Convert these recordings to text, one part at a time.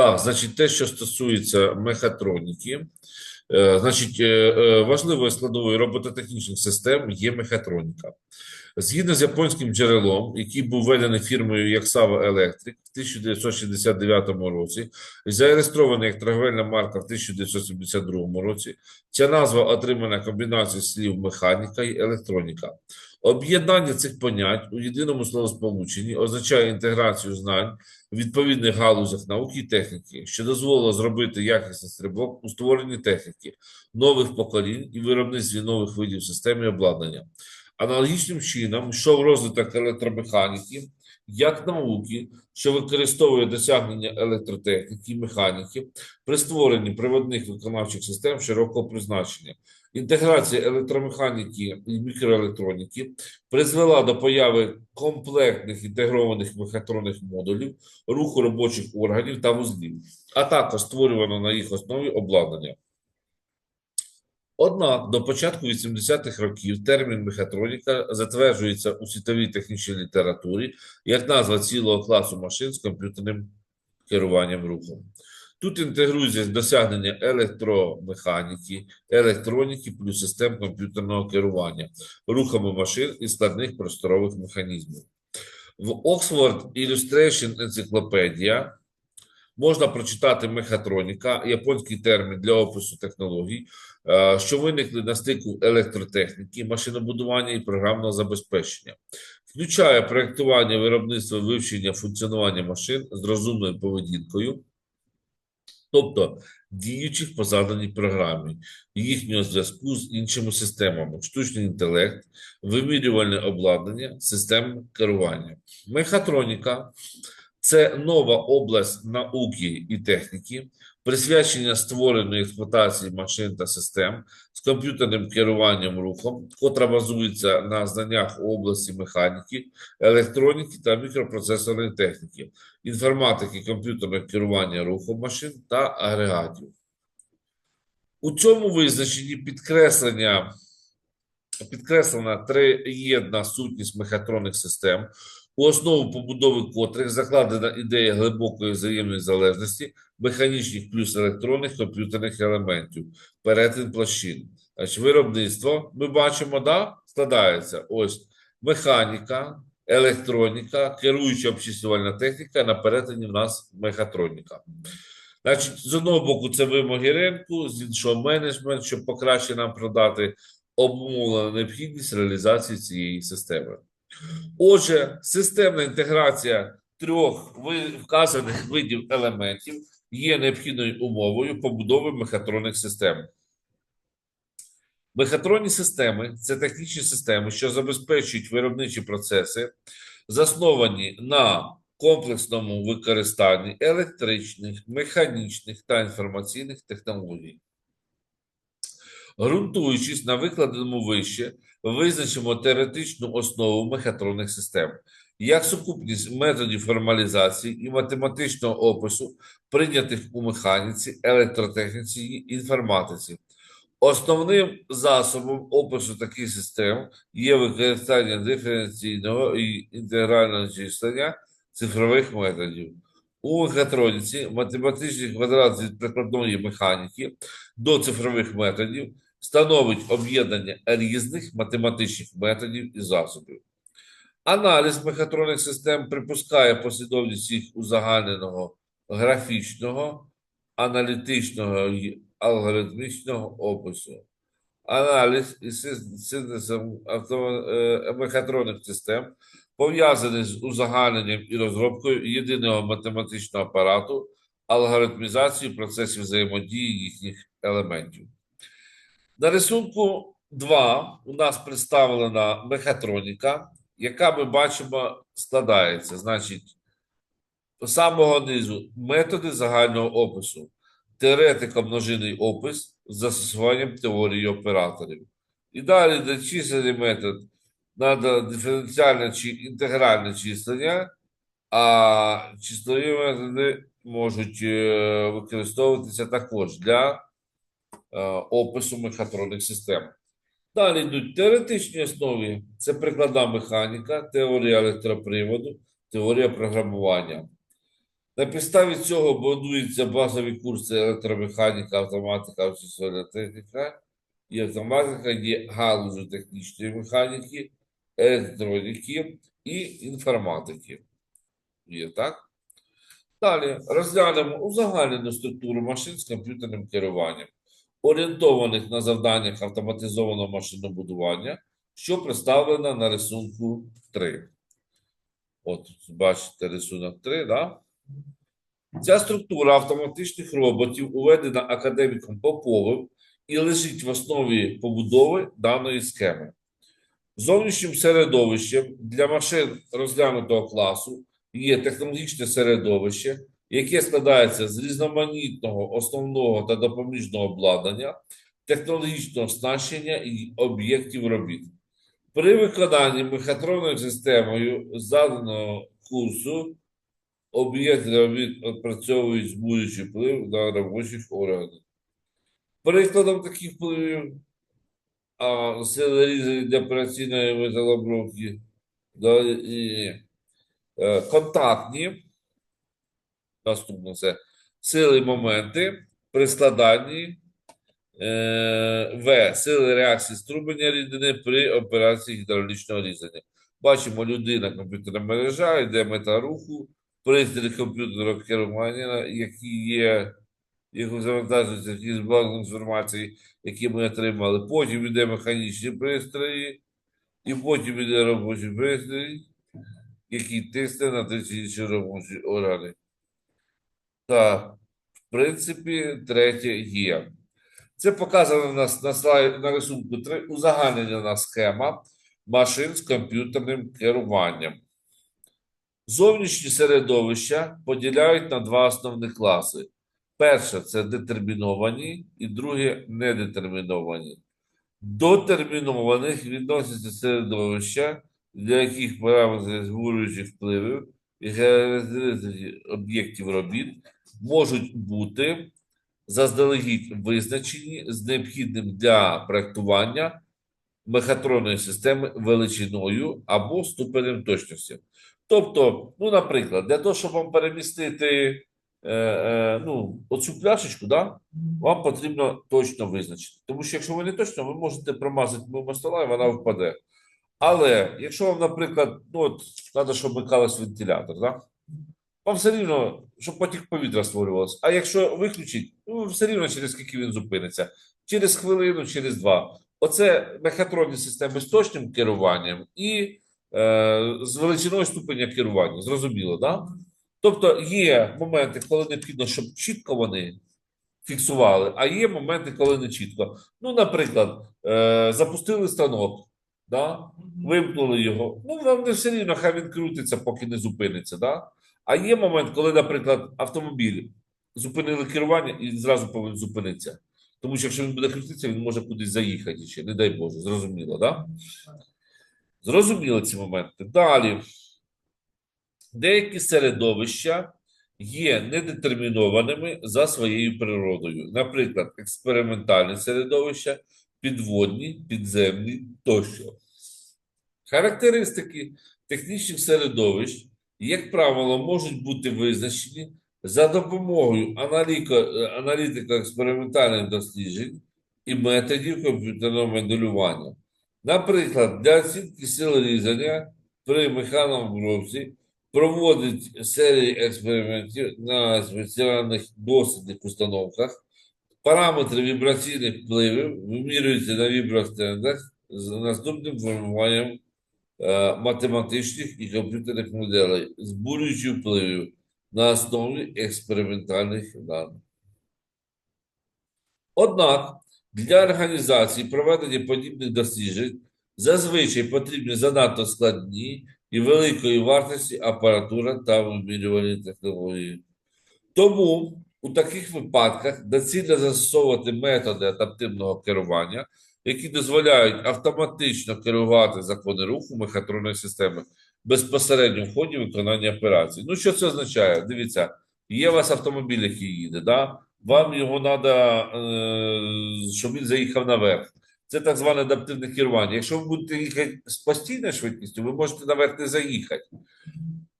Так, значить, те, що стосується мехатроніки, значить, е, е, важливою складовою робототехнічних систем є мехатроніка. Згідно з японським джерелом, який був введений фірмою Yaskawa Electric в 1969 році, і зареєстрований як торговельна марка в 1972 році, ця назва отримана комбінацією слів механіка і електроніка. Об'єднання цих понять у єдиному словосполученні означає інтеграцію знань в відповідних галузях науки і техніки, що дозволило зробити якісний стрибок у створенні техніки, нових поколінь і виробництві нових видів систем і обладнання. Аналогічним чином йшов розвиток електромеханіки як науки, що використовує досягнення електротехніки і механіки при створенні приводних виконавчих систем широкого призначення. Інтеграція електромеханіки і мікроелектроніки призвела до появи комплектних інтегрованих мехатронних модулів, руху робочих органів та вузлів, а також створювано на їх основі обладнання. Однак до початку 80-х років термін мехатроніка затверджується у світовій технічній літературі як назва цілого класу машин з комп'ютерним керуванням рухом. Тут інтегрується досягнення електромеханіки, електроніки плюс систем комп'ютерного керування, рухами машин і складних просторових механізмів. В Oxford Illustration Encyclopedia можна прочитати мехатроніка, японський термін для опису технологій, е, що виникли на стику електротехніки, машинобудування і програмного забезпечення. Включає проєктування, виробництво, вивчення, функціонування машин з розумною поведінкою, тобто діючих по заданій програмі, їхнього зв'язку з іншими системами, штучний інтелект, вимірювальне обладнання, системи керування. Мехатроніка це нова область науки і техніки, присвячення створеної експлуатації машин та систем з комп'ютерним керуванням рухом, котра базується на знаннях у області механіки, електроніки та мікропроцесорної техніки, інформатики комп'ютерного керування рухом машин та агрегатів. У цьому визначенні підкреслення підкреслена триєдна сутність мехатронних систем, у основу побудови котрих закладена ідея глибокої взаємної залежності механічних плюс електронних комп'ютерних елементів, перетин площин. Значить, виробництво ми бачимо, да, складається ось механіка, електроніка, керуюча обчислювальна техніка, на перетині в нас мехатроніка. Значить, з одного боку, це вимоги ринку, з іншого менеджмент, щоб покраще нам продати, обумовлена необхідність реалізації цієї системи. Отже, системна інтеграція трьох вказаних видів елементів є необхідною умовою побудови мехатронних систем. Мехатронні системи це технічні системи, що забезпечують виробничі процеси, засновані на комплексному використанні електричних, механічних та інформаційних технологій. Ґрунтуючись на викладеному вище, визначимо теоретичну основу мехатронних систем як сукупність методів формалізації і математичного опису, прийнятих у механіці, електротехніці і інформатиці. Основним засобом опису таких систем є використання диференційного і інтегрального числення цифрових методів. У мехатроніці математичний квадрат від прикладної механіки до цифрових методів становить об'єднання різних математичних методів і засобів. Аналіз мехатронних систем припускає послідовність їх узагальненого графічного, аналітичного і алгоритмічного опису. Аналіз і синтезом е, мехатронних систем пов'язаний з узагальненням і розробкою єдиного математичного апарату, алгоритмізацією процесів взаємодії їхніх елементів. На рисунку 2 у нас представлена мехатроніка, яка ми бачимо складається. Значить, з самого низу методи загального опису, теоретика множинний опис з застосуванням теорії операторів. І далі де чисельний метод треба диференціальне чи інтегральне числення, а числові методи можуть е, використовуватися також для опису мехатронних систем. Далі йдуть теоретичні основи: це прикладна механіка, теорія електроприводу, теорія програмування. На підставі цього будуються базові курси електромеханіка, автоматика, техніка і автоматика є галузю технічної механіки, електроніки і інформатики. Є так? Далі розглянемо узагальнену структуру машин з комп'ютерним керуванням, орієнтованих на завданнях автоматизованого машинобудування, що представлена на рисунку 3. От, бачите рисунок 3, да? Ця структура автоматичних роботів уведена академіком Поповим і лежить в основі побудови даної схеми. Зовнішнім середовищем для машин розглянутого класу є технологічне середовище, яке складається з різноманітного основного та допоміжного обладнання, технологічного оснащення і об'єктів робіт. При виконанні мехатронною системою заданого курсу об'єкти робіт опрацьовують збурюючий вплив на робочих органів. Прикладом таких впливів сили різання для операційної металобровки да, і, е, контактні. Наступно це сили моменти при складанні е, В. Сили реакції струбання рідини при операції гідравлічного різання. Бачимо, людина комп'ютерна мережа, йде мета руху, пристрій комп'ютерного керування, які є, яку завантажується якісь блок інформації, які ми отримали. Потім йде механічні пристрої, і потім йде робочий пристрій, який тисне на інші робочі органи. Так, в принципі, третє є. Це показано на, на, слайд, на рисунку 3 узагальнена схема машин з комп'ютерним керуванням. Зовнішні середовища поділяють на два основні класи. Перше це детерміновані, і друге недетерміновані. До термінованих відносяться середовища, для яких параметри збурюючих впливів і характеристики об'єктів робіт можуть бути заздалегідь визначені з необхідним для проектування мехатронної системи величиною або ступенем точності. Тобто, ну, наприклад, для того, щоб вам перемістити е, е, ну, оцю пляшечку, да, вам потрібно точно визначити. Тому що якщо ви не точно, ви можете промазати мимо стола і вона впаде. Але якщо вам, наприклад, ну, от, треба, щоб вмикалась вентилятор, да? Вам все рівно, щоб потік повітря створювалося. А якщо виключить, ну, все рівно через скільки він зупиниться. Через хвилину, через два. Оце мехатронні системи з точним керуванням і е, з величиною ступеня керування. Зрозуміло, да? Тобто є моменти, коли необхідно, щоб чітко вони фіксували, а є моменти, коли не чітко. Ну, наприклад, е, запустили станок, да? вимкнули його. Ну, вам не все рівно, хай він крутиться, поки не зупиниться. Да? А є момент, коли, наприклад, автомобіль зупинили керування і зразу повинен зупинитися. Тому що якщо він буде крутитися, він може кудись заїхати ще, не дай Боже, зрозуміло, да? Зрозуміло ці моменти. Далі. Деякі середовища є недетермінованими за своєю природою. Наприклад, експериментальні середовища, підводні, підземні тощо. Характеристики технічних середовищ, як правило, можуть бути визначені за допомогою аналіко- аналітико-експериментальних досліджень і методів комп'ютерного моделювання. Наприклад, для оцінки сил різання при механообробці проводить серії експериментів на спеціальних дослідних установках. Параметри вібраційних впливів вимірюються на вібростендах з наступним формуванням математичних і комп'ютерних моделей, збурюючи впливів на основі експериментальних даних. Однак для організації проведення подібних досліджень зазвичай потрібні занадто складні і великої вартості апаратура та вимірювальні технології. Тому у таких випадках доцільно застосовувати методи адаптивного керування, які дозволяють автоматично керувати закони руху мехатронної системи безпосередньо в ході виконання операцій. Ну, що це означає? Дивіться, є у вас автомобіль, який їде, да? вам його треба, щоб він заїхав наверх. Це так зване адаптивне керування. Якщо ви будете їхати з постійною швидкістю, ви можете наверх не заїхати.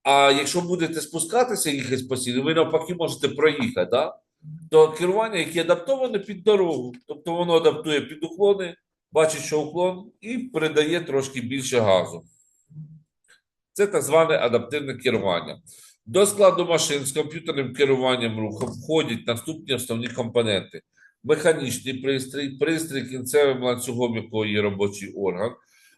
А якщо будете спускатися їхати постійно, ви навпаки можете проїхати, да? То керування, яке адаптоване під дорогу. Тобто воно адаптує під уклони, бачить, що уклон, і передає трошки більше газу. Це так зване адаптивне керування. До складу машин з комп'ютерним керуванням рухом входять наступні основні компоненти: механічний пристрій, пристрій кінцевим ланцюгом якого є робочий орган,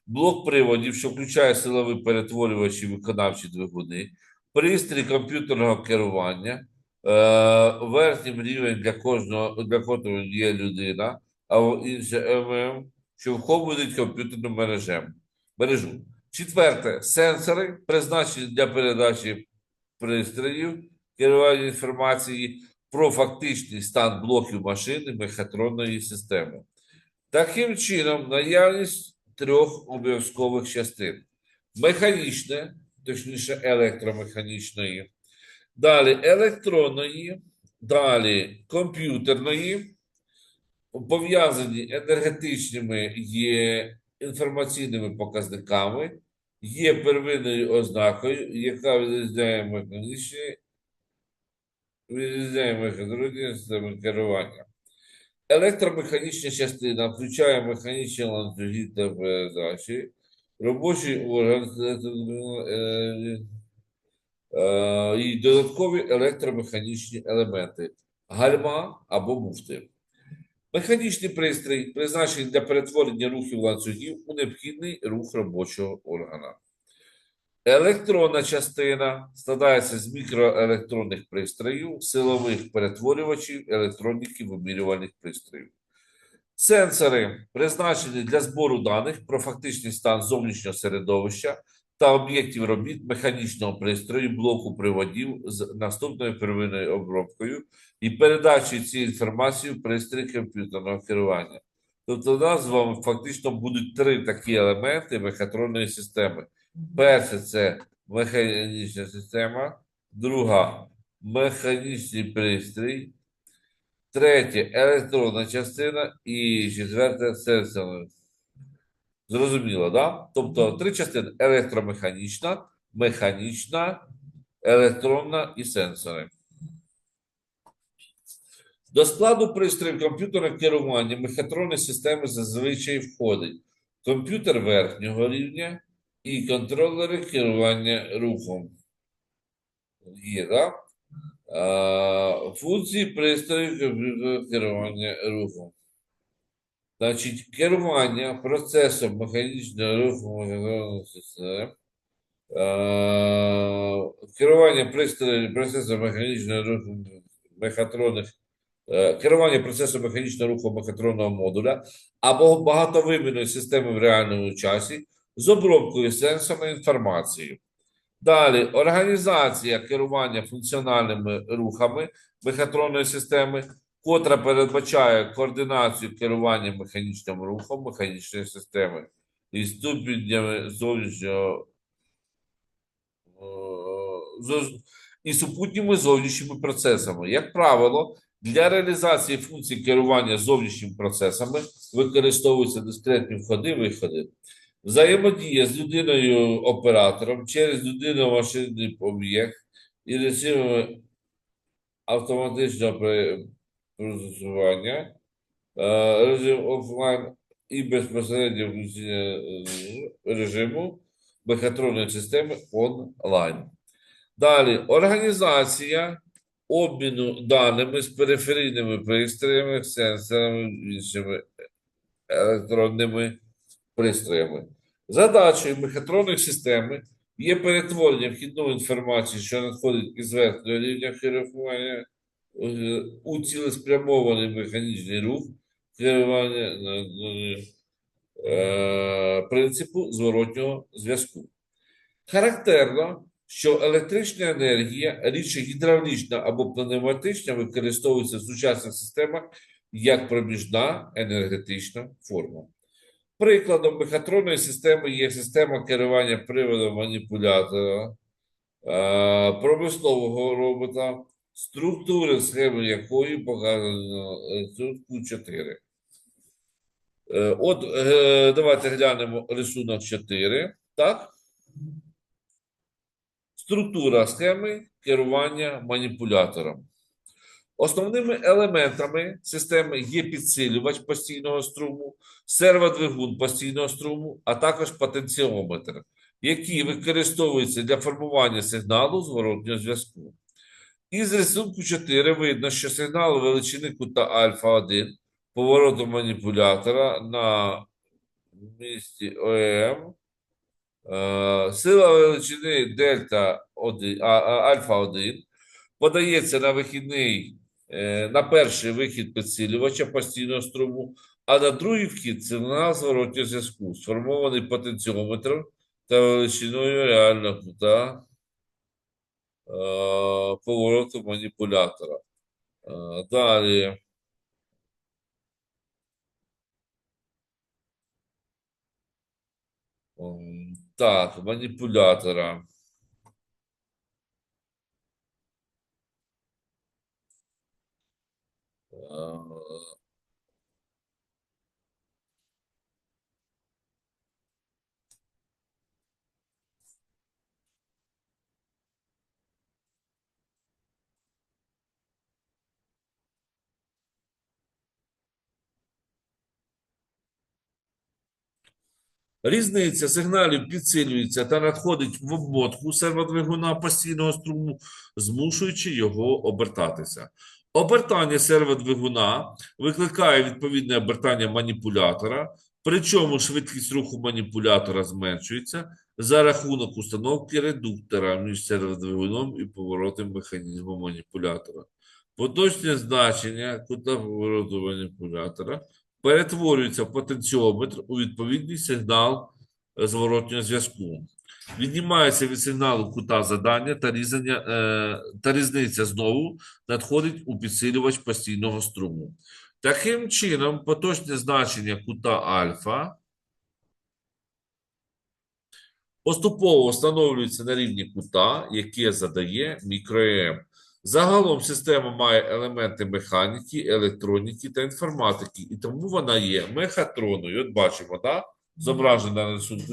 блок приводів, що включає силові перетворювачі, виконавчі двигуни, пристрій комп'ютерного керування, е, верхній рівень для кожного для котрого є людина, а інше ММ, що вхоплюють комп'ютерну мережем, мережу. Четверте, сенсори, призначені для передачі пристроїв, керування інформації про фактичний стан блоків машини мехатронної системи. Таким чином, наявність трьох обов'язкових частин: механічне, точніше, електромеханічної, далі електронної, далі комп'ютерної, пов'язані енергетичними є інформаційними показниками, є первинною ознакою, яка відрізняє механічні, відрізняє механічні системи керування. Електромеханічна частина включає механічні ланцюги та передачі, робочий орган е, і додаткові електромеханічні елементи, гальма або муфти. Механічний пристрій призначений для перетворення рухів ланцюгів у необхідний рух робочого органа. Електронна частина складається з мікроелектронних пристроїв, силових перетворювачів, електроніки вимірювальних пристроїв. Сенсори призначені для збору даних про фактичний стан зовнішнього середовища та об'єктів робіт механічного пристрою, блоку приводів з наступною первинною обробкою і передачі цієї інформації в пристрій комп'ютерного керування. Тобто, у нас з вами фактично будуть три такі елементи мехатронної системи. Перше це механічна система, друга механічний пристрій, третє електронна частина і четверте сенсорна. Зрозуміло, да? Тобто три частини: електромеханічна, механічна, електронна і сенсори. До складу пристроїв комп'ютерного керування мехатронної системи зазвичай входить комп'ютер верхнього рівня і контролери керування рухом. Є, да? Функції пристроїв комп'ютерного керування рухом. Значить, керування процесом механічного руху механічної системи. Е, Керування пристроєм процесом механічного руху мехатронних е, керування процесом механічного руху мехатронного модуля або багатовимірної системи в реальному часі з обробкою сенсорної інформації. Далі організація керування функціональними рухами мехатронної системи, котра передбачає координацію керування механічним рухом механічної системи і ступенями зовнішнього е, і супутніми зовнішніми процесами. Як правило, для реалізації функцій керування зовнішніми процесами використовуються дискретні входи-виходи. Взаємодія з людиною-оператором через людино-машинний об'єкт і режимами автоматичного процесування, е, режим офлайн і безпосередньо включення режиму мехатронної системи онлайн. Далі організація обміну даними з периферійними пристроями, сенсорами, іншими електронними пристроями. Задачею мехатронної системи є перетворення вхідної інформації, що надходить із верхнього рівня керування е, у цілеспрямований механічний рух керування е, принципу зворотнього зв'язку. Характерно, що електрична енергія, рідше гідравлічна або пневматична, використовується в сучасних системах як проміжна енергетична форма. Прикладом мехатронної системи є система керування приводом маніпулятора, е, промислового робота, структури схеми якої показано е, тут Q4. Е, От е, давайте глянемо рисунок 4. Так? Структура схеми керування маніпулятором. Основними елементами системи є підсилювач постійного струму, серводвигун постійного струму, а також потенціометр, які використовуються для формування сигналу зворотнього зв'язку. Із рисунку 4 видно, що сигнал величини кута альфа 1 повороту маніпулятора на місці ОМ. Е, Сила величини дельта 1, а, а, альфа 1 подається на вихідний, е, на перший вихід підсилювача постійного струму, а на другий вхід сигнал зворотнього зв'язку, сформований потенціометром та величиною реального кута повороту маніпулятора. Е, Далі. Так, маніпулятора. Різниця сигналів підсилюється та надходить в обмотку серводвигуна постійного струму, змушуючи його обертатися. Обертання серводвигуна викликає відповідне обертання маніпулятора, причому швидкість руху маніпулятора зменшується за рахунок установки редуктора між серводвигуном і поворотом механізму маніпулятора. Поточне значення кута повороту маніпулятора перетворюється потенціометр у відповідний сигнал зворотнього зв'язку. Віднімається від сигналу кута задання та, різання, е, та різниця знову надходить у підсилювач постійного струму. Таким чином, поточне значення кута альфа поступово встановлюється на рівні кута, яке задає мікроЕМ. Загалом система має елементи механіки, електроніки та інформатики, і тому вона є мехатроною. От бачимо, да? зображена на рисунку.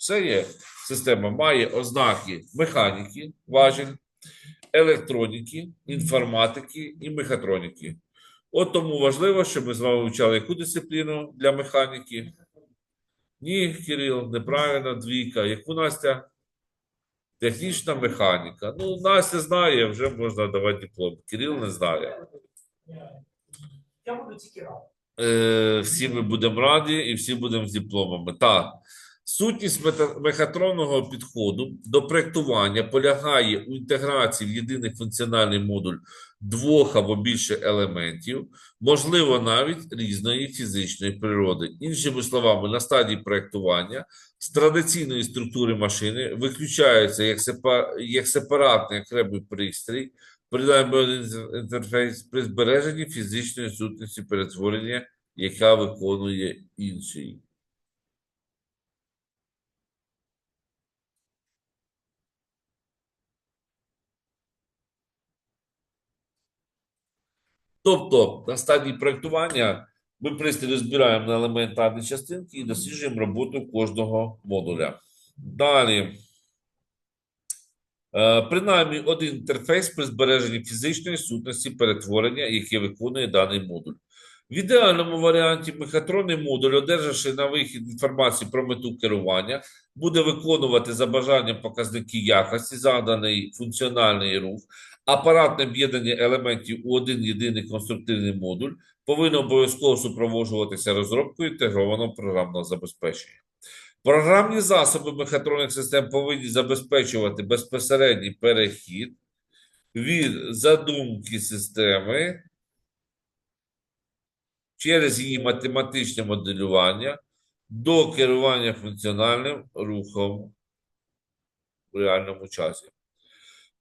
Це є система, має ознаки механіки, важель, електроніки, інформатики і мехатроніки. От тому важливо, щоб ми з вами вивчали яку дисципліну для механіки. Ні, Кирил, неправильно, двійка. Яку Настя? Технічна механіка. Ну, Настя знає, вже можна давати диплом. Кирил не знає. Я буду тільки радий. Е, всі ми будемо раді і всі будемо з дипломами. Так. Сутність мехатронного підходу до проєктування полягає у інтеграції в єдиний функціональний модуль двох або більше елементів, можливо, навіть різної фізичної природи. Іншими словами, на стадії проєктування з традиційної структури машини виключаються як, сепа- як сепаратний окремий пристрій, принаймні один інтерфейс при збереженні фізичної сутності перетворення, яка виконує інший. Тобто, на стадії проєктування ми пристрій розбираємо на елементарні частинки і досліджуємо роботу кожного модуля. Далі. Е, Принаймні один інтерфейс при збереженні фізичної сутності перетворення, яке виконує даний модуль. В ідеальному варіанті мехатронний модуль, одержавши на вихід інформацію про мету керування, буде виконувати за бажанням показники якості, заданий функціональний рух, апаратне об'єднання елементів у один єдиний конструктивний модуль повинно обов'язково супроводжуватися розробкою інтегрованого програмного забезпечення. Програмні засоби мехатронних систем повинні забезпечувати безпосередній перехід від задумки системи через її математичне моделювання до керування функціональним рухом в реальному часі.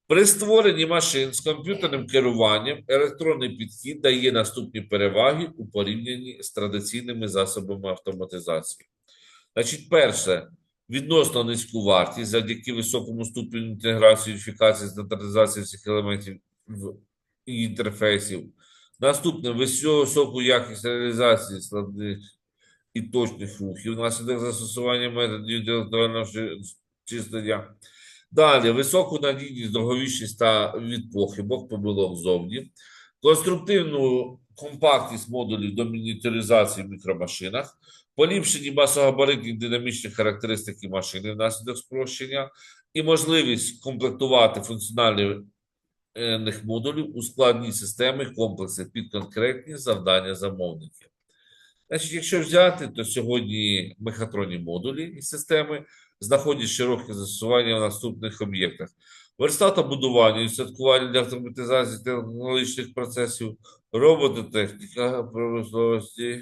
При створенні машин з комп'ютерним керуванням електронний підхід дає наступні переваги у порівнянні з традиційними засобами автоматизації. Значить, перше, відносно низьку вартість завдяки високому ступеню інтеграції, уніфікації, стандартизації всіх елементів інтерфейсів. Наступне висо- високу якість реалізації складних і точних рухів внаслідок застосування методів інтелектуального чи- числення. Далі високу надійність, довговічність та від похибок, помилок зовні, конструктивну компактність модулів до мініатюризації в мікромашинах, поліпшені масогабаритні динамічні характеристики машини внаслідок спрощення і можливість комплектувати функціональних модулів у складні системи комплекси під конкретні завдання замовників. Значить, якщо взяти, то сьогодні мехатронні модулі і системи знаходять широке застосування в наступних об'єктах: верстатобудування і святкування для автоматизації технологічних процесів, робототехніка промисловості.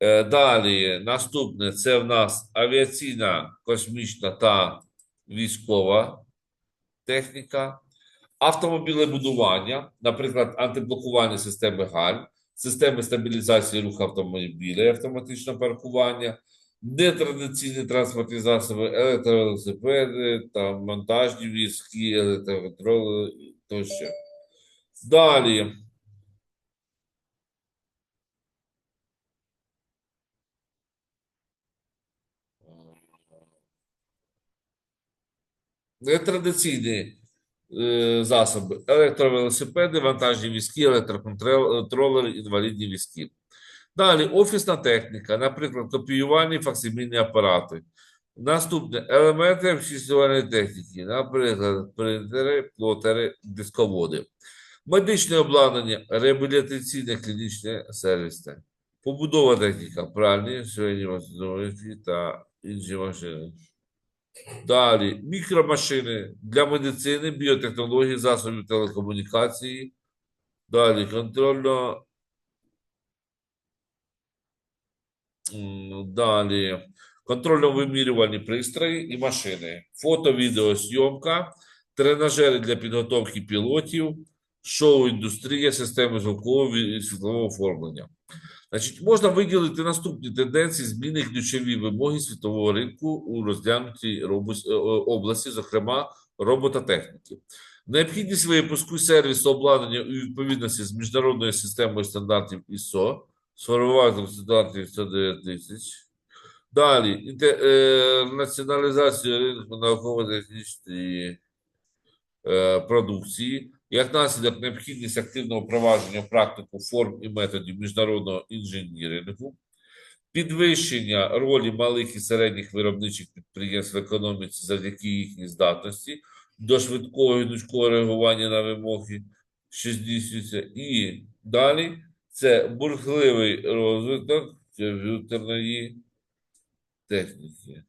Е, Далі наступне це в нас авіаційна, космічна та військова техніка, автомобілебудування, наприклад, антиблокувальні системи галь, системи стабілізації руху автомобіля і автоматичного паркування, нетрадиційні транспортні засоби, електровелосипеди та монтажні візки, електроконтролери тощо. Далі. Нетрадиційні е, засоби, електровелосипеди, вантажні візки, електроконтролери, інвалідні візки. Далі офісна техніка, наприклад, копіювальні факсимільні апарати. Наступне елементи обчислювальної техніки, наприклад, принтери, плотери, дисководи. Медичне обладнання, реабілітаційне клінічне сервісне. Побудова техніка, пральні, швейні та інші машини. Далі мікромашини для медицини, біотехнології, засобів телекомунікації. Далі контрольно. Далі контрольно-вимірювальні пристрої і машини, фото-відеосйомка, тренажери для підготовки пілотів, шоу-індустрія, системи звукового і світлового оформлення. Значить, можна виділити наступні тенденції зміни ключові вимоги світового ринку у розглянутій робос- е, е, області, зокрема робототехніки. Необхідність випуску сервісу обладнання у відповідності з міжнародною системою стандартів ISO, сформувати стандартів ISO 9000. Далі, інте- е, ринку науково-технічної продукції, як наслідок необхідність активного впровадження практику форм і методів міжнародного інженірингу, підвищення ролі малих і середніх виробничих підприємств в економіці завдяки їхній здатності до швидкого і гнучкого реагування на вимоги, що здійснюються, і далі це бурхливий розвиток комп'ютерної техніки.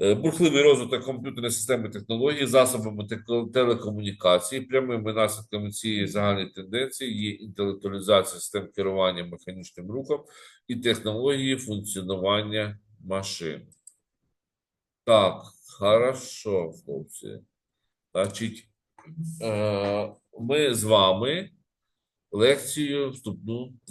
Е, бурхливий розвиток комп'ютерної системи технологій, засобами телекомунікації. Прямими наслідками цієї загальної тенденції є інтелектуалізація систем керування механічним рухом і технології функціонування машин. Так, хорошо, хлопці. Значить, е, ми з вами лекцію вступну